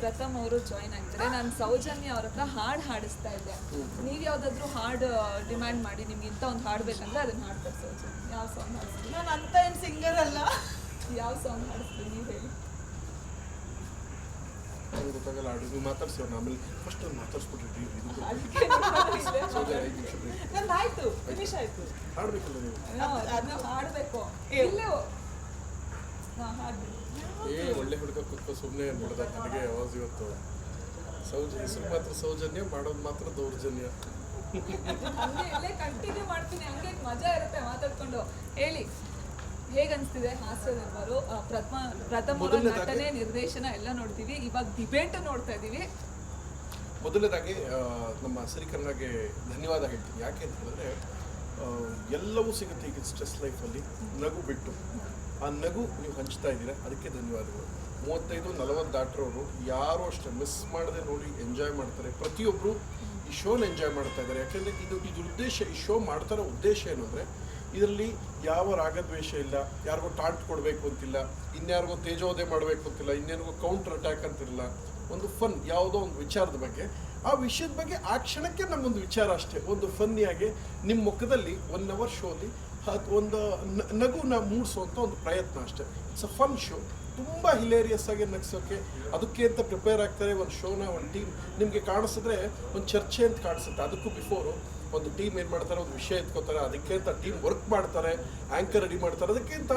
ಪ್ರಥಮ್ ಅವರು ಜಾಯ್ನ್ ಆಗ್ತಾರೆ ನಾನು ಸೌಜನ್ಯ ಅವ್ರ ಹತ್ರ ಹಾಡು ಹಾಡಿಸ್ತಾ ಇದ್ದೆ. ನೀವು ಯಾವ್ದಾದ್ರು ಹಾಡು ಡಿಮ್ಯಾಂಡ್ ಮಾಡಿ ನಿಮ್ಗೆ ಇಂಥ ಒಂದು ಹಾಡು ಬೇಕಂದ್ರೆ ಅದನ್ನ ಹಾಡ್ತಾರೆ ಸೌಜನ್ಯ. ಯಾವ ಸಾಂಗ್ ಹಾಡಿಸ್ತೀನಿ ನಾನು ಅಂತ ಏನು ಸಿಂಗರ್ ಅಲ್ಲ. ಯಾವ ಸಾಂಗ್ ಹಾಡಿಸ್ತೀನಿ ನೀವು ಹೇಳಿ. ನಂಗೆ ಗೊತ್ತಾಗಲ್ಲ ಆಡು ನೀವು ಮಾತಾಡ್ಸಿ ಅವ್ರನ್ನ ಆಮೇಲೆ ಫಸ್ಟ್ ಅವ್ರು ಮಾತಾಡ್ಸ್ಬಿಟ್ರಿ ಇದು ಸೌಜನ್ಯ ಐದು ನಿಮಿಷ break. ನಂದು ಆಯ್ತು ಫಿನಿಶ್ ಆಯ್ತು. ಹಾಡ್ಬೇಕಲ್ಲ ನೀವು? ಅದನ್ನ ಹಾಡಬೇಕು. ಇಲ್ಲೇ ಹಾಂ ಹಾಡ್ಬೇಕು. ಏ ಒಳ್ಳೆ ಹುಡುಗ ಕುತ್ಕೊ ಸುಮ್ಮನೆ ನೋಡ್ದ ನನಗೆ ಅವಾಜ್ ಇವತ್ತು ಸೌಜ ಹೆಸರು ಮಾತ್ರ ಸೌಜನ್ಯ ಮಾಡೋದು ಮಾತ್ರ ದೌರ್ಜನ್ಯ. ಕಂಟಿನ್ಯೂ ಮಾಡ್ತೀನಿ. ಹಂಗೆ ಮಜಾ ಇರುತ್ತೆ ಮಾತಾಡ್ಕೊಂಡು. ಹೇಳಿ ಹೇಗ್ ಅನ್ಸ್ತಿದೆ ಹಾಸ್ಯ ನಿರ್ಮಾರು ಪ್ರಥಮ ಪ್ರಥಮ ನಟನೆ ನಿರ್ದೇಶನ ಎಲ್ಲ ನೋಡ್ತೀವಿ. ಇವಾಗ ಡಿಬೇಟ್ ನೋಡ್ತಾ ಇದ್ದೀವಿ ಮೊದಲನೇದಾಗಿ ನಮ್ಮ ಸಿರಿಕರ್ನಾಗೆ ಧನ್ಯವಾದ ಹೇಳ್ತೀನಿ. ಯಾಕೆ ಅಂತ ಹೇಳಿದ್ರೆ ಎಲ್ಲವೂ ಸಿಗುತ್ತೆ ಈಗ ಸ್ಟ್ರೆಸ್ ಲೈಫಲ್ಲಿ ನಗು ಬಿಟ್ಟು. ಆ ನಗು ನೀವು ಹಂಚ್ತಾ ಇದ್ದೀರಾ? ಅದಕ್ಕೆ ಧನ್ಯವಾದಗಳು. ಮೂವತ್ತೈದು, ನಲವತ್ತು ದಾಟ್ರವರು ಯಾರು ಅಷ್ಟೇ ಮಿಸ್ ಮಾಡದೆ ನೋಡಿ ಎಂಜಾಯ್ ಮಾಡ್ತಾರೆ. ಪ್ರತಿಯೊಬ್ಬರು ಈ ಶೋನ ಎಂಜಾಯ್ ಮಾಡ್ತಾ ಇದ್ದಾರೆ. ಯಾಕೆಂದರೆ ಇದು ಇದು ಉದ್ದೇಶ, ಈ ಶೋ ಮಾಡ್ತಾರೋ ಉದ್ದೇಶ ಏನಂದರೆ ಇದರಲ್ಲಿ ಯಾವ ರಾಗದ್ವೇಷ ಇಲ್ಲ, ಯಾರಿಗೋ ಟಾಂಟ್ ಕೊಡಬೇಕು ಅಂತಿಲ್ಲ, ಇನ್ಯಾರಿಗೋ ತೇಜೋದಯ ಮಾಡಬೇಕು ಅಂತಿಲ್ಲ, ಇನ್ಯಾರಿಗೋ ಕೌಂಟರ್ ಅಟ್ಯಾಕ್ ಅಂತಿರಲ್ಲ ಒಂದು ಫನ್ ಯಾವುದೋ ಒಂದು ವಿಚಾರದ ಬಗ್ಗೆ. ಆ ವಿಷಯದ ಬಗ್ಗೆ ಆ ಕ್ಷಣಕ್ಕೆ ನಮ್ಮೊಂದು ವಿಚಾರ ಅಷ್ಟೇ. ಒಂದು ಫನ್ನಿಯಾಗಿ ನಿಮ್ಮ ಮುಖದಲ್ಲಿ ಒನ್ ಅವರ್ ಶೋಲಿ ಅದು ಒಂದು ನಗುನ ಮೂಡಿಸುವಂಥ ಒಂದು ಪ್ರಯತ್ನ ಅಷ್ಟೇ. ಇಟ್ಸ್ ಅ ಫನ್ ಶೋ ತುಂಬ ಹಿಲೇರಿಯಸ್ ಆಗಿ ನಗಿಸೋಕೆ ಅದಕ್ಕೆ ಅಂತ ಪ್ರಿಪೇರ್ ಆಗ್ತಾರೆ ಒಂದು ಶೋನ ಒಂದು ಟೀಮ್ ನಿಮಗೆ ಕಾಣಿಸಿದ್ರೆ ಒಂದು ಚರ್ಚೆ ಅಂತ ಕಾಣಿಸುತ್ತೆ. ಅದಕ್ಕೂ ಬಿಫೋರು ಒಂದು ಟೀಮ್ ಏನು ಮಾಡ್ತಾರೆ, ಒಂದು ವಿಷಯ ಎತ್ಕೋತಾರೆ. ಅದಕ್ಕೆ ಅಂತ ಟೀಮ್ ವರ್ಕ್ ಮಾಡ್ತಾರೆ ಆ್ಯಂಕರ್ ರೆಡಿ ಮಾಡ್ತಾರೆ. ಅದಕ್ಕಿಂತ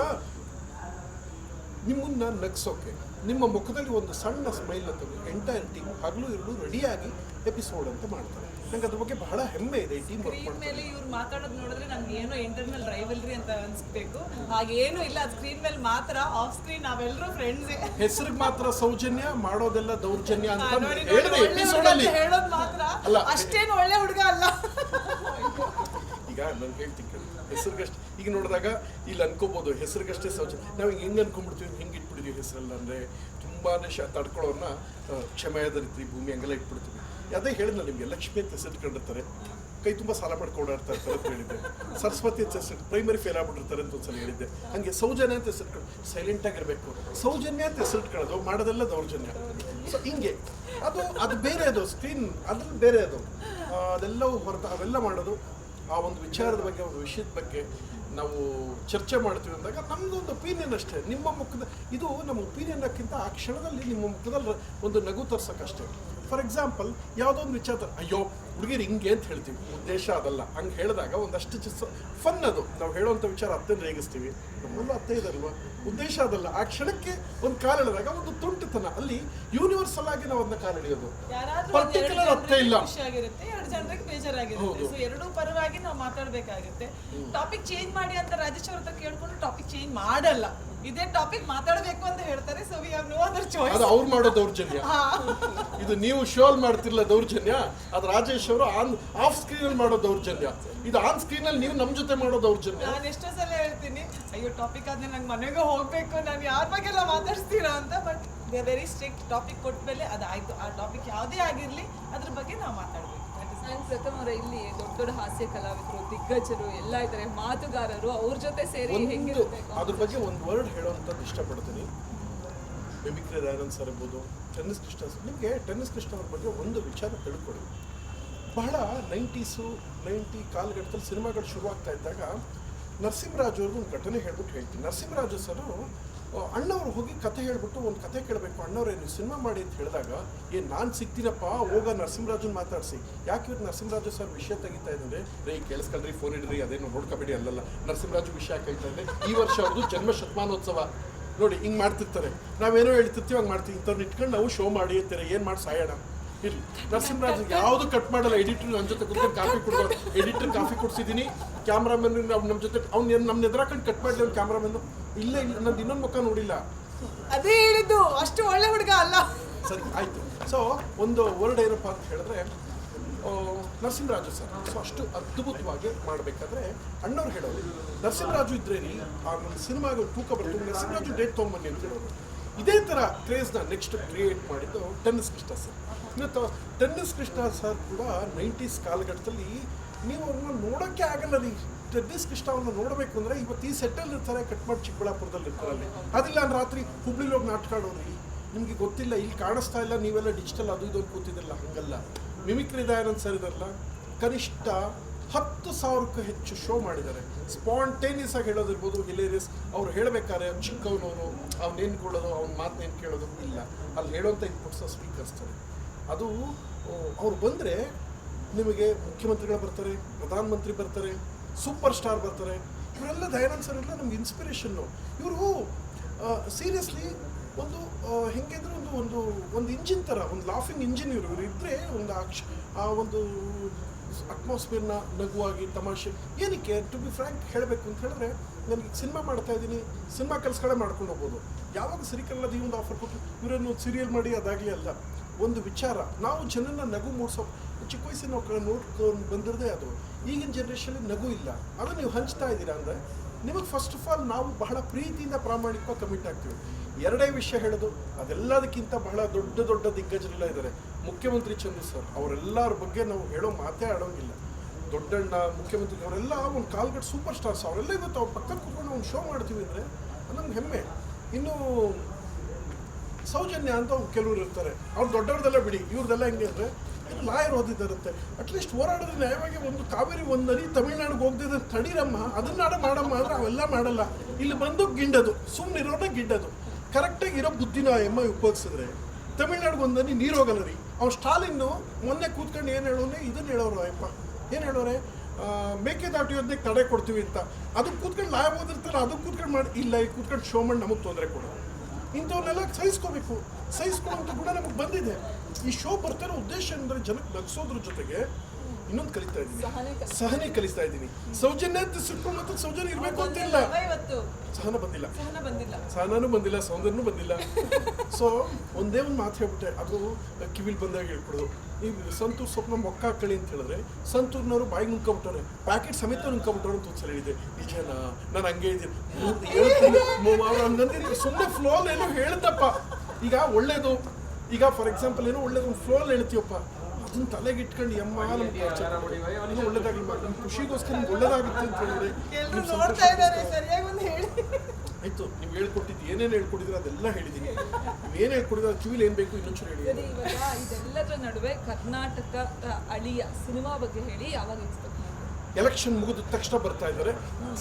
ನಿಮ್ಮನ್ನ ನಗ್ಸೋಕೆ. ನಿಮ್ಮ ಮುಖದಲ್ಲಿ ಒಂದು ಸಣ್ಣ ಸ್ಮೈಲ್ ಅಂತ ಎಂಟೈರ್ ಟೀಮ್ ಹಗಲು ಇರಲು ರೆಡಿಯಾಗಿ ಎಪಿಸೋಡ್ ಅಂತ ಮಾಡ್ತಾರೆ. ನಂಗೆ ಅದ್ರ ಬಗ್ಗೆ ಬಹಳ ಹೆಮ್ಮೆ ಇದೆ ಈ ಟೀಮ್ ವರ್ಕ್ ಸ್ಕ್ರೀನ್ ಮೇಲೆ ಇವ್ರು ಮಾತಾಡೋದು ನೋಡಿದ್ರೆ ನಮ್ಗೆ ಏನೋ ಇಂಟರ್ನಲ್ ರೈವಲ್ರಿ ಅಂತ ಅನ್ಸ್ಬೇಕು. ಹಾಗೇನು ಇಲ್ಲ ಸ್ಕ್ರೀನ್ ಮೇಲೆ ಮಾತ್ರ ಆಫ್ ಸ್ಕ್ರೀನ್ ನಾವೆಲ್ಲರೂ ಫ್ರೆಂಡ್ಸ್ ಹೆಸರಿಗೆ ಮಾತ್ರ ಸೌಜನ್ಯ ಮಾಡೋದೆಲ್ಲ ದೌರ್ಜನ್ಯ ಅಂತ ಹೇಳಿದೆ ಎಪಿಸೋಡ್ ಅಲ್ಲಿ. ಹೇಳೋದು ಮಾತ್ರ. ಅಲ್ಲ. ಅಷ್ಟೇನು ಒಳ್ಳೆ ಹುಡುಗ ಅಲ್ಲ. ಈಗ ನಾನು ಹೇಳ್ತೀನಿ ಹೆಸರಿಗಷ್ಟೇ ಈಗ ನೋಡಿದಾಗ ಇಲ್ಲಿ ಅನ್ಕೋಬಹುದು ಹೆಸರಿಗಷ್ಟೇ ಸೌಜನ್ಯ. ನಾವು ಹಿಂಗೆ ಅನ್ಕೊಂಡ್ಬಿಡ್ತೀವಿ ಹೆಂಗೆ ಹೆಸರಲ್ಲ ಅಂದರೆ ತುಂಬಾ ಶ ತಡ್ಕೊಳ್ಳೋನ್ನ ಕ್ಷಮೆಯದ ರೀತಿ ಭೂಮಿ ಹಂಗೆಲ್ಲ ಇಟ್ಬಿಡ್ತೀವಿ. ಅದೇ ಹೇಳಿದ್ನ ನಿಮಗೆ, ಲಕ್ಷ್ಮಿ ಅಂತ ಹೆಸರಿಟ್ಕೊಂಡಿರ್ತಾರೆ ಕೈ ತುಂಬ ಸಾಲ ಮಾಡ್ಕೊಂಡಾಡ್ತಾ ಇರ್ತಾರೆ ಅಂತ ಹೇಳಿದ್ದೆ. ಸರಸ್ವತಿ ಅಂತ ಹೆಸರು ಪ್ರೈಮರಿ ಫೇಲ್ ಆಗ್ಬಿಟ್ಟಿರ್ತಾರೆ ಅಂತ ಒಂದ್ಸಲ ಹೇಳಿದ್ದೆ. ಹಂಗೆ ಸೌಜನ್ಯ ಅಂತ ಹೆಸರು ಸೈಲೆಂಟ್ ಆಗಿರಬೇಕು ಸೌಜನ್ಯ ಅಂತ ಹೆಸರಿಟ್ಕೊಳ್ಳೋದು ಮಾಡೋದೆಲ್ಲ ದೌರ್ಜನ್ಯ. ಸೊ ಹಿಂಗೆ. ಅದು ಅದು ಬೇರೆ ಅದು ಸ್ಕ್ರೀನ್ ಅದ್ರಲ್ಲಿ ಬೇರೆ ಅದು. ಅದೆಲ್ಲವೂ ಹೊರತು ಅವೆಲ್ಲ ಮಾಡೋದು ಆ ಒಂದು ವಿಚಾರದ ಬಗ್ಗೆ ಒಂದು ವಿಷಯದ ಬಗ್ಗೆ ನಾವು ಚರ್ಚೆ ಮಾಡ್ತೀವಿ ಅಂದಾಗ ನಮ್ದು ಒಂದು ಒಪಿನಿಯನ್ ಅಷ್ಟೇ. ನಿಮ್ಮ ಮುಖದ, ಇದು ನಮ್ಮ ಒಪಿನಿಯನ್ನಕ್ಕಿಂತ ಆ ಕ್ಷಣದಲ್ಲಿ ನಿಮ್ಮ ಮುಖದಲ್ಲಿ ಒಂದು ನಗು ತರ್ಸೋಕ್ಕಷ್ಟೇ. ಫಾರ್ ಎಕ್ಸಾಂಪಲ್ ಯಾವುದೋ ಒಂದು ವಿಚಾರ ಅಯ್ಯೋ ಹುಡುಗಿರು ಹಿಂಗೆ ಅಂತ ಹೇಳ್ತೀವಿ. ಉದ್ದೇಶ ಅದಲ್ಲ. ಹಂಗೆ ಹೇಳಿದಾಗ ಒಂದಷ್ಟು ಚಿಸ್ ಫನ್ ಅದು. ನಾವು ಹೇಳುವಂಥ ವಿಚಾರ ಅತ್ತೆನ ರೇಗಿಸ್ತೀವಿ. ನಮ್ಮಲ್ಲೂ ಅತ್ತೆ ಇದಲ್ವ ಉದ್ದೇಶ ಅದಲ್ಲ. ಆ ಕ್ಷಣಕ್ಕೆ ಒಂದು ಕಾಲ ಎಳೆದಾಗ ಒಂದು ತುಂಟುತನ. ಅಲ್ಲಿ ಯೂನಿವರ್ಸಲ್ ಆಗಿ ನಾವು ಅದನ್ನ ಕಾಲ ಎಳೆಯೋದು ಒಂದ್ ಪರ್ಟಿಕ್ಯುಲರ್ ಅತ್ತೆ ಇಲ್ಲ. ಜನರಿಗೆ ಬೇಜಾರಾಗಿರುತ್ತೆ. ಸೊ ಎರಡೂ ಪರವಾಗಿ ನಾವು ಮಾತಾಡಬೇಕಾಗುತ್ತೆ. ಟಾಪಿಕ್ ಚೇಂಜ್ ಮಾಡಿ ಅಂತ ರಾಜೇಶ್ ಅವ್ರ ಹತ್ರ ಕೇಳ್ಕೊಂಡು ಟಾಪಿಕ್ ಚೇಂಜ್ ಮಾಡಲ್ಲ. ಇದೇ ಟಾಪಿಕ್ ಮಾತಾಡಬೇಕು ಅಂತ ಹೇಳ್ತಾರೆ so we have no other choice ಅದು ಅವ್ರು ಮಾಡೋ ದೌರ್ಜನ್ಯ. ಇದು ನೀವು ಶೋಲ್ ಮಾಡ್ತಿರಲ್ಲ ದೌರ್ಜನ್ಯ ಅದು ರಾಜೇಶ್ ಅವರು ಆನ್ ಆಫ್ ಸ್ಕ್ರೀನ್ ಅಲ್ಲಿ ಮಾಡೋ ದೌರ್ಜನ್ಯ. ಇದು ಆನ್ ಸ್ಕ್ರೀನ್ ಅಲ್ಲಿ ನೀವು ನಮ್ಮ ಜೊತೆ ಮಾಡೋ ದೌರ್ಜನ್ಯ. ನಾನು ಎಷ್ಟೋ ಸಲ ಹೇಳ್ತೀನಿ ಅಯ್ಯೋ ಟಾಪಿಕ್ ಆದ್ಮೇಲೆ ನಂಗೆ ಮನೆಗೆ ಹೋಗ್ಬೇಕು ನಾನು ಯಾರ ಬಗ್ಗೆ ಎಲ್ಲ ಮಾತಾಡ್ಸ್ತೀರಾ ಅಂತ ಬಟ್ ವೆರಿ ಸ್ಟ್ರಿಕ್ಟ್ ಟಾಪಿಕ್ ಕೊಟ್ಟ ಮೇಲೆ ಅದಾಯ್ತು ಆ ಟಾಪಿಕ್ ಯಾವುದೇ ಆಗಿರಲಿ ಅದ್ರ ಬಗ್ಗೆ ನಾವು ಮಾತಾಡಬೇಕು. ನಾನು ಪ್ರಥಮ ಅವರ ಇಲ್ಲಿ ದೊಡ್ಡ ದೊಡ್ಡ ಹಾಸ್ಯ ಕಲಾವಿದರು ದಿಗ್ಗಜರು ಎಲ್ಲ ಇದ್ದಾರೆ. ಮಾತುಗಾರರು ಅವ್ರ ಜೊತೆ ಸೇರಿ ಹೆಂಗಿರುತ್ತೆ ಅದ್ರ ಬಗ್ಗೆ ಒಂದು ವರ್ಡ್ ಹೇಳೋವಂಥದ್ದು ಇಷ್ಟಪಡ್ತೀನಿ. ಮಿಮಿಕ್ರಿ ದಯಾನಂದ್ ಸರ್ ಇರ್ಬೋದು ಟೆನ್ನಿಸ್ ಕೃಷ್ಣ ಸರ್ ನಿಮಗೆ ಟೆನ್ನಿಸ್ ಕೃಷ್ಣ ಅವ್ರ ಬಗ್ಗೆ ಒಂದು ವಿಚಾರ ತಿಳ್ಕೊಡಿ. ಬಹಳ ನೈಂಟೀಸು ನೈಂಟಿ ಕಾಲಘಟ್ಟದಲ್ಲಿ ಸಿನಿಮಾಗಳು ಶುರುವಾಗ್ತಾ ಇದ್ದಾಗ ನರಸಿಂಹರಾಜು ಅವ್ರಿಗೆ ಒಂದು ಘಟನೆ ಹೇಳ್ಬಿಟ್ಟು ಹೇಳ್ತೀನಿ. ನರಸಿಂಹರಾಜು ಸರ್ ಅಣ್ಣವ್ರು ಹೋಗಿ ಕತೆ ಹೇಳ್ಬಿಟ್ಟು ಒಂದು ಕತೆ ಕೇಳಬೇಕು. ಅಣ್ಣವ್ರು ಏನು ಸಿನಿಮಾ ಮಾಡಿ ಅಂತ ಹೇಳಿದಾಗ ಏ ನಾನು ಸಿಗ್ತೀನಪ್ಪ ಹೋಗ ನರಸಿಂಹರಾಜನ್ ಮಾತಾಡಿಸಿ. ಯಾಕೆ ಇವ್ರು ನರಸಿಂಹರಾಜು ಸರ್ ವಿಷಯ ತೆಗಿತಾ ಇದ್ದಾರೆ? ರೇ ಕೇಳಿಸ್ಕೊಳ್ರಿ ಫೋನ್ ಇಡ್ರಿ ಅದೇನು ನೋಡ್ಕೋಬೇಡಿ ಅಲ್ಲಲ್ಲ. ನರಸಿಂಹರಾಜು ವಿಷಯ ಕೇಳ್ತಾ ಇದ್ದೆ ಈ ವರ್ಷ ಅವ್ರದ್ದು ಜನ್ಮ ಶತಮಾನೋತ್ಸವ. ನೋಡಿ ಹಿಂಗೆ ಮಾಡ್ತಿರ್ತಾರೆ. ನಾವೇನೋ ಹೇಳ್ತಿರ್ತೀವಿ ಹಂಗೆ ಮಾಡ್ತೀವಿ. ಇಂಥವ್ರನ್ನ ಇಟ್ಕೊಂಡು ನಾವು ಶೋ ಮಾಡಿ ಅಂತಾರೆ ಏನು ಮಾಡಿ ಸಾಯೋಣ. ಇರ್ಲಿ. ನರಸಿಂಹರಾಜ್ ಯಾವುದು ಕಟ್ ಮಾಡಲ್ಲ. ಎಡಿಟರ್ ನನ್ನ ಜೊತೆ ಕೂತ್ಕೊಂಡು ಕಾಫಿ ಕೊಡ್ತಾರೆ ಎಡಿಟರ್ ಕಾಫಿ ಕೊಡ್ಸಿದ್ದೀನಿ ಕ್ಯಾಮ್ರಾಮನ್ ನಮ್ಮ ಜೊತೆ ಅವ್ನು ನಮ್ಮ ಎದುರಾಕೊಂಡು ಕಟ್ ಮಾಡಲಿ ಅವ್ನು ಕ್ಯಾಮ್ರಾಮನ್ ಇಲ್ಲ ನಂದು ಇನ್ನೊಂದು ಮುಖ ನೋಡಿಲ್ಲ. ಅದೇ ಹೇಳಿದ್ದು ಅಷ್ಟು ಒಳ್ಳೆ ಹುಡುಗ ಅಲ್ಲ. ಸರಿ ಆಯ್ತು. ಸೊ ಒಂದು ವರ್ಡ್ ಏನಪ್ಪ ಅಂತ ಹೇಳಿದ್ರೆ ನರಸಿಂಹರಾಜು ಸರ್. ಸೊ ಅಷ್ಟು ಅದ್ಭುತವಾಗಿ ಮಾಡಬೇಕಾದ್ರೆ ಅಣ್ಣವ್ರು ಹೇಳೋದು ನರಸಿಂಹರಾಜು ಇದ್ರೆ ರೀ ಆ ನನ್ನ ಸಿನಿಮಾಗೆ ತೂಕ ಬರ್ತದೆ. ನರಸಿಂಹರಾಜು ಡೇಟ್ ತೊಗೊಂಬನ್ನಿ ಅಂತ ಹೇಳೋದು ಇದೇ ಥರ ಕ್ರೇಜ್ನ ನೆಕ್ಸ್ಟ್ ಕ್ರಿಯೇಟ್ ಮಾಡಿದ್ದು ಟೆನ್ನಿಸ್ ಕೃಷ್ಣ ಸರ್ ಇವತ್ತು ಟೆನ್ನಿಸ್ ಕೃಷ್ಣ ಸರ್ ಕೂಡ ನೈಂಟೀಸ್ ಕಾಲಘಟ್ಟದಲ್ಲಿ ನೀವು ಅವ್ರನ್ನ ನೋಡೋಕ್ಕೆ ಆಗಲ್ಲ ರೀ. ಟೆನ್ನಿಸ್ ಕೃಷ್ಣ ಅವ್ರನ್ನ ನೋಡಬೇಕು ಅಂದರೆ ಇವತ್ತು ಈ ಸೆಟ್ಟಲ್ಲಿ ಇರ್ತಾರೆ ಕಟ್ ಮಾಡಿ ಚಿಕ್ಕಬಳ್ಳಾಪುರದಲ್ಲಿ ಇರ್ತಾರೆ. ಅಲ್ಲಿ ಅದಿಲ್ಲ ಅಂದ್ರೆ ರಾತ್ರಿ ಹುಬ್ಳಿಲಿ ಹೋಗಿ ನಾಟಕ ಆಡೋರು ನಿಮಗೆ ಗೊತ್ತಿಲ್ಲ, ಇಲ್ಲಿ ಕಾಣಿಸ್ತಾ ಇಲ್ಲ, ನೀವೆಲ್ಲ ಡಿಜಿಟಲ್ ಅದು ಇದು ಕೂತಿದ್ದಿಲ್ಲ ಹಂಗಲ್ಲ. ಮಿಮಿಕ್ರಿ ದಯಾನಂದ್ ಸರ್ ಇದಾರಲ್ಲ, ಕನಿಷ್ಠ ಹತ್ತು ಸಾವಿರಕ್ಕೂ ಹೆಚ್ಚು ಶೋ ಮಾಡಿದ್ದಾರೆ. ಸ್ಪಾಂಟೇನಿಯಸ್ ಆಗಿ ಹೇಳೋದಿರ್ಬೋದು ಹಿಲೇರಿಯಸ್ ಅವ್ರು ಹೇಳಬೇಕಾದ್ರೆ ಚಿಕ್ಕವನವನು ಅವ್ನೇನು ಕೊಡೋದು ಅವ್ನ ಮಾತನ್ನೇನು ಕೇಳೋದು ಇಲ್ಲ. ಅಲ್ಲಿ ಹೇಳೋಂಥ ಇನ್ಪುಟ್ಸ ಸ್ವೀಕರಿಸ್ತಾರೆ ಅದು, ಅವ್ರು ಬಂದರೆ ನಿಮಗೆ ಮುಖ್ಯಮಂತ್ರಿಗಳು ಬರ್ತಾರೆ, ಪ್ರಧಾನಮಂತ್ರಿ ಬರ್ತಾರೆ ಸೂಪರ್ ಸ್ಟಾರ್ ಬರ್ತಾರೆ. ಇವರೆಲ್ಲ ದಯಾನಂದ್ ಸರ್ ಎಲ್ಲ ನಮ್ಗೆ ಇನ್ಸ್ಪಿರೇಷನ್ನು ಇವರು ಸೀರಿಯಸ್ಲಿ ಒಂದು ಹೆಂಗೆ ಅಂದರೆ ಒಂದು ಒಂದು ಒಂದು ಇಂಜಿನ್ ಥರ ಒಂದು ಲಾಫಿಂಗ್ ಇಂಜಿನ್ ಇವರು. ಇವರು ಇದ್ದರೆ ಒಂದು ಅಕ್ಷ, ಆ, ಒಂದು ಅಟ್ಮಾಸ್ಫಿಯರ್ನ ನಗುವಾಗಿ ತಮಾಷೆ. ಏನಕ್ಕೆ? ಟು ಬಿ ಫ್ರ್ಯಾಂಕ್ ಹೇಳಬೇಕು ಅಂತ ಹೇಳಿದ್ರೆ, ನನಗೆ ಸಿನಿಮಾ ಮಾಡ್ತಾ ಇದ್ದೀನಿ ಸಿನಿಮಾ ಕೆಲಸಗಳೇ ಮಾಡ್ಕೊಂಡು ಹೋಗ್ಬೋದು. ಯಾವಾಗ ಸರಿಕಲ್ಲದ ಈ ಒಂದು ಆಫರ್ ಕೊಟ್ಟು ಇವರನ್ನು ಸೀರಿಯಲ್ ಮಾಡಿ ಅದಾಗಲಿ ಅಲ್ಲ. ಒಂದು ವಿಚಾರ, ನಾವು ಜನನ ನಗು ಮೂಡಿಸೋ ಚಿಕ್ಕ ವಯಸ್ಸಿನ ನಾವು ನೋಡ್ಕೊಂಡು ಬಂದಿರದೇ ಅದು. ಈಗಿನ ಜನ್ರೇಷನಲ್ಲಿ ನಗು ಇಲ್ಲ. ಅದು ನೀವು ಹಂಚ್ತಾ ಇದ್ದೀರಾ ಅಂದರೆ ನಿಮಗೆ ಫಸ್ಟ್ ಆಫ್ ಆಲ್ ನಾವು ಬಹಳ ಪ್ರೀತಿಯಿಂದ ಪ್ರಾಮಾಣಿಕವಾಗಿ ಕಮಿಟ್ ಆಗ್ತೀವಿ. ಎರಡೇ ವಿಷಯ ಹೇಳೋದು, ಅದೆಲ್ಲದಕ್ಕಿಂತ ಬಹಳ ದೊಡ್ಡ ದೊಡ್ಡ ದಿಗ್ಗಜರೆಲ್ಲ ಇದ್ದಾರೆ. ಮುಖ್ಯಮಂತ್ರಿ ಚಂದ್ರು ಸರ್, ಅವರೆಲ್ಲರ ಬಗ್ಗೆ ನಾವು ಹೇಳೋ ಮಾತೇ ಆಡೋಂಗಿಲ್ಲ. ದೊಡ್ಡಣ್ಣ, ಮುಖ್ಯಮಂತ್ರಿ ಅವರೆಲ್ಲ ಒಂದು ಕಾಲ್ಗಟ್ಟು ಸೂಪರ್ ಸ್ಟಾರ್ಸ್ ಅವರೆಲ್ಲ ಇವತ್ತು ಅವ್ರ ಪಕ್ಕ ಕೂತ್ಕೊಂಡು ಒಂದು ಶೋ ಮಾಡ್ತೀವಿ ಅಂದರೆ ನಮ್ಗೆ ಹೆಮ್ಮೆ. ಇನ್ನು ಸೌಜನ್ಯ ಅಂತ ಕೆಲವರು ಇರ್ತಾರೆ. ಅವ್ರು ದೊಡ್ಡವ್ರದೆಲ್ಲ ಬಿಡಿ, ಇವ್ರದೆಲ್ಲ ಹೆಂಗೆ ಅಂದರೆ ಲಾಯರ್ ಓದಿದ್ದಿರುತ್ತೆ ಅಟ್ಲೀಸ್ಟ್ ಹೋರಾಡಿದ್ರೆ ನ್ಯಾಯವಾಗಿ ಒಂದು ಕಾವೇರಿ ಒಂದು ನದಿ ತಮಿಳ್ನಾಡಿಗೆ ಹೋಗ್ದಿದ್ರೆ ತಡೀರಮ್ಮ. ಅದನ್ನಾಡ ಮಾಡಮ್ಮ ಅಂದ್ರೆ ಅವೆಲ್ಲ ಮಾಡಲ್ಲ. ಇಲ್ಲಿ ಬಂದು ಗಿಂಡದು. ಸುಮ್ಮನಿರೋನ ಗಿಂಡದು. ಕರೆಕ್ಟಾಗಿ ಇರೋ ಬುದ್ಧಿನ ಎಮ್ಮ ಉಪಯೋಗಿಸಿದ್ರೆ ತಮಿಳ್ನಾಡಿಗೆ ಒಂದು ನದಿ ನೀರು ಹೋಗಲ್ಲ ರೀ ಅವ್ನು ಸ್ಟಾಲಿನ್ನು ಮೊನ್ನೆ ಕೂತ್ಕೊಂಡು ಏನು ಹೇಳೋನೆ? ಇದನ್ನು ಹೇಳೋರು ಅಯ್ಯಪ್ಪ ಏನು ಹೇಳೋರೆ? ಮೇಕೆ ಮೇಕೆದಾಟು ಯೋಜನೆಗೆ ತಡೆ ಕೊಡ್ತೀವಿ ಅಂತ. ಅದಕ್ಕೆ ಕೂತ್ಕೊಂಡು ಲಾಯ ಓದಿರ್ತಾರೆ ಅದಕ್ಕೆ ಕೂತ್ಕೊಂಡು ಮಾಡಿ ಇಲ್ಲ ಈಗ ಕೂತ್ಕೊಂಡು ಶೋ ಮಾಡಿ ನಮಗೆ ತೊಂದರೆ ಕೊಡು. ಇಂಥವನ್ನೆಲ್ಲ ಸಹಿಸ್ಕೋಬೇಕು. ಸಹಿಸ್ಕೊಳ್ಳುವಂಥ ಕೂಡ ನಮಗೆ ಬಂದಿದೆ. ಈ ಶೋ ಬರ್ತಿರೋ ಉದ್ದೇಶ ಅಂದರೆ ಜನಕ್ಕೆ ನಗಿಸೋದ್ರ ಜೊತೆಗೆ ಇನ್ನೊಂದು ಕಲಿತಾ ಇದ್ದೀನಿ. ಸಹನೆ ಕಲಿ- ಕಲಿಸ್ತಾ ಇದ್ದೀನಿ. ಸೌಜನ್ಯ ಅಂತ ಮತ್ತು ಸೌಜನ್ಯ ಇರಬೇಕು ಅಂತಿಲ್ಲ. ಇಲ್ಲ ಸಹನ ಬಂದಿಲ್ಲ. ಸಹನ ಬಂದಿಲ್ಲ. ಸೌಂದರ್ಯನೂ ಬಂದಿಲ್ಲ. ಸೊ ಒಂದೇ ಒಂದು ಮಾತು ಹೇಳ್ಬಿಟ್ಟೆ ಅದು ಕಿವಿಲ್ ಬಂದಾಗ ಹೇಳ್ಬಿಡೋದು ಈ ಸಂತೂರ್ ಸ್ವಪ್ನ ಮೊಕ್ಕ ಹಾಕಳಿ ಅಂತ ಹೇಳಿದ್ರೆ ಸಂತೂರ್ನವರು ಬಾಯಿಗೆ ನುಂಕೊಬಿಟ್ಟವ್ರೆ ಪ್ಯಾಕೆಟ್ ಸಮೇತ ನುಂಕೊಬಿಟ್ಟವ್ರು ಅಂತ ಒಂದ್ಸಲ ಹೇಳಿದೆ. ನಿಜನಾ? ನಾನು ಹಂಗೆ ಇದ್ದೀನಿ. ಸುಮ್ಮನೆ ಫ್ಲೋಲ್ ಏನೋ ಹೇಳ್ತಪ್ಪ ಈಗ ಒಳ್ಳೇದು. ಈಗ ಫಾರ್ ಎಕ್ಸಾಂಪಲ್ ಏನೋ ಒಳ್ಳೇದು ಫ್ಲೋಲ್ ಹೇಳ್ತೀವಪ್ಪ ಅದನ್ನ ತಲೆಗೆ ಇಟ್ಕೊಂಡು ಎಮ್ಮ ನಮ್ಗೆ ಇನ್ನೂ ಒಳ್ಳೇದಾಗಲಿ ನಿಮ್ಮ ಖುಷಿಗೋಸ್ಕರ ನಿಮ್ಗೆ ಒಳ್ಳೇದಾಗುತ್ತೆ ಅಂತ ಹೇಳಿದ್ರೆ ಆಯ್ತು ನೀವು ಹೇಳ್ಕೊಟ್ಟಿದ್ದು ಏನೇನು ಹೇಳ್ಕೊಟ್ಟಿದ್ರೆ ಅದೆಲ್ಲ ಹೇಳಿದ್ದೀನಿ. ನೀವೇನು ಏನು ಹೇಳ್ಕೊಡಿದ್ರೆ ಕಿವಿಲಿ ಏನು ಬೇಕು ಇನ್ನೊಂದು ಹೇಳಿ. ಇದೆಲ್ಲದರ ನಡುವೆ ಕರ್ನಾಟಕ ಅಳಿಯ ಸಿನಿಮಾ ಬಗ್ಗೆ ಹೇಳಿ ಯಾವಾಗ ಎಲೆಕ್ಷನ್ ಮುಗಿದ ತಕ್ಷಣ ಬರ್ತಾ ಇದ್ದಾರೆ.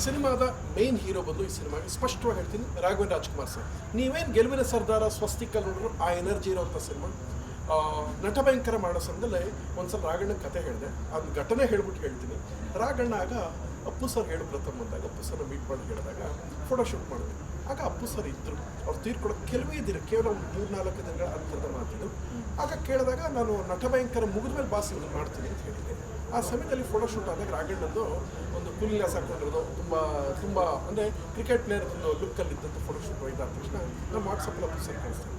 ಸಿನಿಮಾದ ಮೇನ್ ಹೀರೋ ಬಂದು ಈ ಸಿನಿಮಾಗೆ ಸ್ಪಷ್ಟವಾಗಿ ಹೇಳ್ತೀನಿ ರಾಘವೇಂದ್ರ ರಾಜ್ಕುಮಾರ್ ಸರ್. ನೀವೇನು ಗೆಲುವಿನ ಸರ್ದಾರ ಸ್ವಸ್ತಿಕಲ್ ನೋಡಿದ್ರು ಆ ಎನರ್ಜಿ ಇರೋಂಥ ಸಿನಿಮಾ. ಆ, ನಟ ಭಯಂಕರ ಮಾಡೋ ಸಂದಲ್ಲೇ ಒಂದ್ಸಲ ರಾಘಣ್ಣನ ಕತೆ ಹೇಳಿದೆ. ಅದು ಘಟನೆ ಹೇಳ್ಬಿಟ್ಟು ಹೇಳ್ತೀನಿ. ರಾಘಣ್ಣ ಆಗ ಅಪ್ಪು ಸರ್ ಹೇಳು ಪ್ರಥಮ ಬಂದಾಗ ಅಪ್ಪು ಸರ್ ಮೀಟ್ ಮಾಡಿ ಹೇಳಿದಾಗ ಫೋಟೋ ಶೂಟ್ ಮಾಡಿದೆ ಆಗ ಅಪ್ಪು ಸರ್ ಇದ್ದರು ಅವ್ರು ತೀರ್ಕೊಡೋ ಕೆಲವೇ ಇದ್ದಿರ ಕೇವಲ ಒಂದು ಮೂರು ನಾಲ್ಕು ದಿನಗಳ ಅಂತರದ ಮಾತಿದ್ದು ಆಗ ಕೇಳಿದಾಗ ನಾನು ನಟ ಭಯಂಕರ ಮುಗಿದ ಮೇಲೆ ಬಾಸ್ ಇದನ್ನು ಮಾಡ್ತೀನಿ ಅಂತ ಹೇಳಿದ್ದೆ. ಆ ಸಮಯದಲ್ಲಿ ಫೋಟೋ ಶೂಟ್ ಆದಾಗ ರಾಘಣ್ಣದ್ದು ಒಂದು ಕೂಲ್ ಗ್ಲಾಸ್ ಹಾಕೊಂಡಿರೋದು ತುಂಬ ತುಂಬ ಅಂದರೆ ಕ್ರಿಕೆಟ್ ಪ್ಲೇಯರ್ ಒಂದು ಲುಕ್ಕಲ್ಲಿ ಇದ್ದಂಥ ಫೋಟೋ ಶೂಟ್ ಇದಾದ ತಕ್ಷಣ ನಾನು ವಾಟ್ಸಪ್ಪಲ್ಲಿ ಅಪ್ಪು ಸರ್ ಕಳಿಸ್ತೇನೆ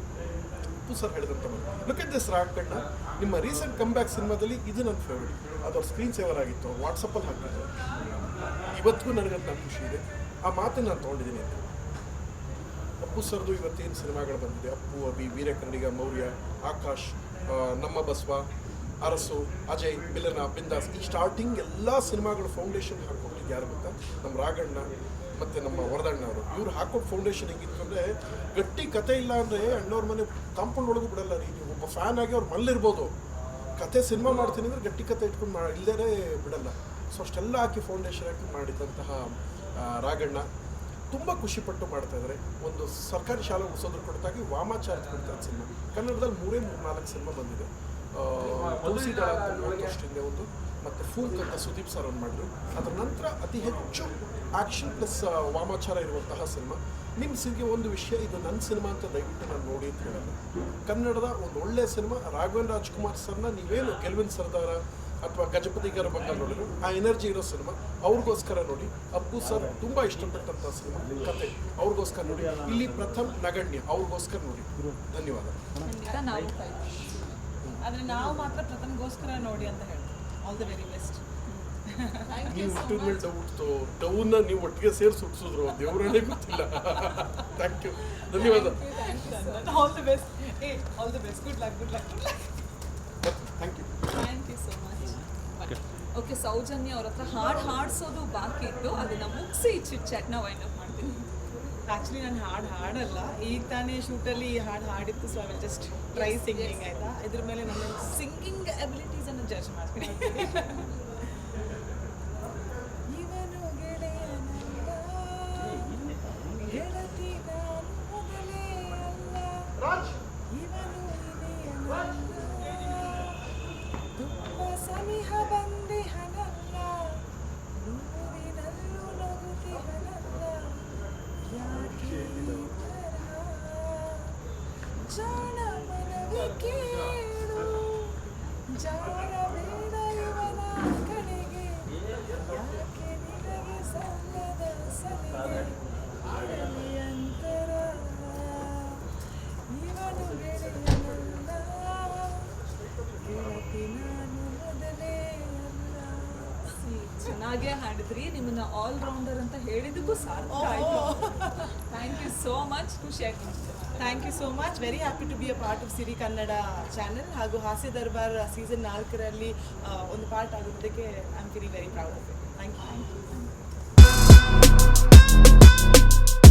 ಅಪ್ಪು ಸರ್ ಹೇಳಿದಂಥ ಲುಕ್ ಎಟ್ ದಿಸ್ ರಾಘಣ್ಣ ನಿಮ್ಮ ರೀಸೆಂಟ್ ಕಮ್ ಬ್ಯಾಕ್ ಸಿನಿಮಾದಲ್ಲಿ ಇದು ನನ್ನ ಫೇವ್ರೇಟ್ ಅದು ಸ್ಕ್ರೀನ್ ಸೇವರ್ ಆಗಿತ್ತು. ವಾಟ್ಸಪ್ಪಲ್ಲಿ ಹಾಕಿದ್ರು ಇವತ್ತಿಗೂ ನನಗಂತ ಖುಷಿ ಇದೆ. ಆ ಮಾತನ್ನು ನಾನು ತೊಗೊಂಡಿದ್ದೀನಿ ಅಂತ. ಅಪ್ಪು ಸರ್ದು ಇವತ್ತೇನು ಸಿನಿಮಾಗಳು ಬಂದಿದೆ? ಅಪ್ಪು, ಅಭಿ, ವೀರ ಕನ್ನಡಿಗ, ಮೌರ್ಯ, ಆಕಾಶ್ ನಮ್ಮ ಬಸವ, ಅರಸು, ಅಜಯ್ ಬಿಲನ ಬಿಂದಾಸ್ ಈ ಸ್ಟಾರ್ಟಿಂಗ್ ಎಲ್ಲ ಸಿನಿಮಾಗಳು ಫೌಂಡೇಶನ್ ಹಾಕೊಂಡಿದ್ದು ಯಾರು ಗೊತ್ತಾ? ನಮ್ಮ ರಾಘಣ್ಣ ಮತ್ತು ನಮ್ಮ ಹೊರದಣ್ಣ ಅವರು ಇವ್ರು ಹಾಕೋ ಫೌಂಡೇಶನ್ ಹೆಂಗಿತ್ತು ಅಂದರೆ, ಗಟ್ಟಿ ಕತೆ ಇಲ್ಲ ಅಂದರೆ ಅಣ್ಣವ್ರ ಮನೆ ಕಾಂಪೌಂಡ್ ಒಳಗೂ ಬಿಡಲ್ಲ ರೀ. ನೀವು ಒಬ್ಬ ಫ್ಯಾನ್ ಆಗಿ ಅವ್ರು ಮಲ್ಲಿರ್ಬೋದು. ಕತೆ ಸಿನಿಮಾ ಮಾಡ್ತೀನಿ ಅಂದರೆ ಗಟ್ಟಿ ಕತೆ ಇಟ್ಕೊಂಡು ಮಾ ಇಲ್ಲದೇ ಬಿಡಲ್ಲ. ಸೊ ಅಷ್ಟೆಲ್ಲ ಹಾಕಿ ಫೌಂಡೇಶನ್ ಹಾಕಿ ಮಾಡಿದಂತಹ ರಾಗಣ್ಣ ತುಂಬ ಖುಷಿಪಟ್ಟು ಮಾಡ್ತಾ ಇದ್ದಾರೆ ಒಂದು ಸರ್ಕಾರಿ ಶಾಲೆ ಉಳಿಸೋದ್ರ ಕೊಡ್ತಾಗಿ ವಾಮಾಚಾರ ಅಂತ ಸಿನಿಮಾ. ಕನ್ನಡದಲ್ಲಿ ಮೂರೇ ಮೂರು ನಾಲ್ಕು ಸಿನಿಮಾ ಬಂದಿದೆ. ಒಂದು. ಮತ್ತು ಫೂಕ್ ಅಂತ ಸುದೀಪ್ ಸರ್ ಒಂದು ಮಾಡಿದ್ರು ಅದರ ನಂತರ ಅತಿ ಹೆಚ್ಚು ಆ್ಯಕ್ಷನ್ ಪ್ಲಸ್ ವಾಮಾಚಾರ ಇರುವಂತಹ ಸಿನಿಮಾ ನಿಮ್ಮ ಸಿನಿಗೆ ಒಂದು ವಿಷಯ, ಇದು ನನ್ನ ಸಿನಿಮಾ ಅಂತ ದಯವಿಟ್ಟು ನಾನು ನೋಡಿ ಅಂತ ಹೇಳೋದು. ಕನ್ನಡದ ಒಂದು ಒಳ್ಳೆಯ ಸಿನಿಮಾ ರಾಘವನ್ ರಾಜ್ಕುಮಾರ್ ಸರ್ನ ನೀವೇನು ಗೆಲ್ವಿನ್ ಸರ್ದಾರ ಅಥವಾ ಗಜಪತಿಗರ ಬಗ್ಗೆ ನೋಡಿದ್ರು, ಆ ಎನರ್ಜಿ ಇರೋ ಸಿನಿಮಾ ಅವ್ರಿಗೋಸ್ಕರ ನೋಡಿ. ಅಪ್ಪು ಸರ್ ತುಂಬ ಇಷ್ಟಪಟ್ಟಂಥ ಸಿನಿಮಾ ಕತೆ, ಅವ್ರಿಗೋಸ್ಕರ ನೋಡಿ. ಇಲ್ಲಿ ಪ್ರಥಮ್ ನಗಣ್ಯ, ಅವ್ರಿಗೋಸ್ಕರ ನೋಡಿ. ಧನ್ಯವಾದ. ಆದರೆ ನಾವು ನಾವು ಮಾತ್ರ ಪ್ರಥಮಗೋಸ್ಕರ ನೋಡಿ ಅಂತ ಹೇಳ್ತೀವಿ. ಆಲ್ ದಿ ವೆರಿ ಬೆಸ್ಟ್ ನೀವು ಮೇಲೆ ಡವ್ನ ನೀವು ಒಟ್ಟಿಗೆ ಸೇರಿ ಹುಟ್ಟಿಸಿದ್ರು ದೇವರೇ ಗೊತ್ತಿಲ್ಲ. ಥ್ಯಾಂಕ್ ಯು ಧನ್ಯವಾದ. ಆಲ್ ದಿ ಬೆಸ್ಟ್ ಏ all the best good luck good luck good luck thank you thank you so much okay Soujanya ಅವ್ರ ಹತ್ರ ಹಾಡು ಹಾಡ್ಸೋದು ಬಾಕಿ ಇತ್ತು ಅದನ್ನ ಮುಗಿಸಿ ಚಿಟ್ ಚಾಟ್ನ ವೈಂಡ್ ಅಪ್ ಆ್ಯಕ್ಚುಲಿ ನಾನು ಹಾಡು ಹಾಡಲ್ಲ. ಈಗ ತಾನೇ ಶೂಟಲ್ಲಿ ಈ ಹಾಡು ಹಾಡಿತ್ತು so I just try singing ಆಯಿತಾ? ಇದ್ರ ಮೇಲೆ ನನ್ನ ಸಿಂಗಿಂಗ್ ಅಬಿಲಿಟೀಸನ್ನು ಜಡ್ಜ್ ಮಾಡ್ತೀನಿ. ಜಾರಬೇಡ ಇವನ ಕಡೆಗೆ ಯಾಕೆ ನಿನಗೆ ಅಂತರ ಇವನು ಗೆಳೆಯನಲ್ಲ. ನಾನು ಮೊದಲೇ ಅಲ್ಲ. ಚೆನ್ನಾಗೇ ಹಾಡಿದ್ರಿ ನಿಮ್ಮನ್ನ ಆಲ್ ರೌಂಡರ್ ಅಂತ ಹೇಳಿದಕ್ಕೂ ಸಾಧ್ಯ ಆಯ್ತು. ಥ್ಯಾಂಕ್ ಯು ಸೋ ಮಚ್ ಖುಷಿ ಆಯ್ತು thank you so much very happy to be a part of Siri Kannada channel ಹಾಗೂ ಹಾಸ್ಯ ದರ್ಬಾರ್ ಸೀಸನ್ ನಾಲ್ಕರಲ್ಲಿ ಒಂದು ಪಾರ್ಟ್ ಆಗಿದ್ದಕ್ಕೆ I am feeling very proud of thank you thank you